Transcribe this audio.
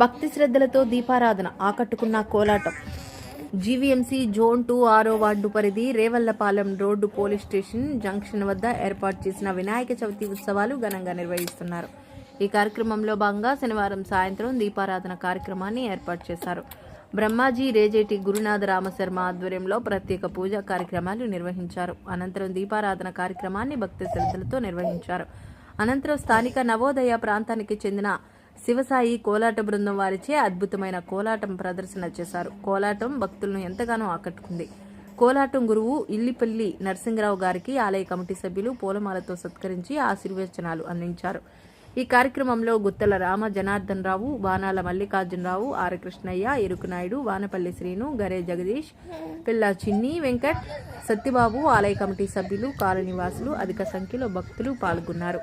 భక్తి శ్రద్ధలతో దీపారాధన ఆకట్టుకున్న కోలాటం. జీవీఎంసీ జోన్ టూ ఆరో వార్డు పరిధి Revallapalem road police station junction వద్ద ఏర్పాటు చేసిన వినాయక చవితి ఉత్సవాలు ఘనంగా నిర్వహిస్తున్నారు. ఈ కార్యక్రమంలో భాగంగా శనివారం సాయంత్రం దీపారాధన కార్యక్రమాన్ని ఏర్పాటు చేశారు. బ్రహ్మాజీ రేజేటి గురునాథ రామశర్మ ఆధ్వర్యంలో ప్రత్యేక పూజా కార్యక్రమాలు నిర్వహించారు. అనంతరం దీపారాధన కార్యక్రమాన్ని భక్తి శ్రద్ధలతో నిర్వహించారు. అనంతరం స్థానిక నవోదయ ప్రాంతానికి చెందిన శివసాయి కోలాట బృందం వారిచే అద్భుతమైన కోలాటం ప్రదర్శన చేశారు. కోలాటం భక్తులను ఎంతగానో ఆకట్టుకుంది. కోలాటం గురువు ఇల్లిపల్లి నరసింగరావు గారికి ఆలయ కమిటీ సభ్యులు పూలమాలతో సత్కరించి ఆశీర్వచనాలు అందించారు. ఈ కార్యక్రమంలో గుత్తల రామ జనార్దన్ రావు బాణాల మల్లికార్జునరావు ఆర్ కృష్ణయ్య ఎరుకునాయుడు వానపల్లి శ్రీను గరే జగదీష్ పిల్ల చిన్ని వెంకట్ సత్యబాబు ఆలయ కమిటీ సభ్యులు కాలనివాసులు అధిక సంఖ్యలో భక్తులు పాల్గొన్నారు.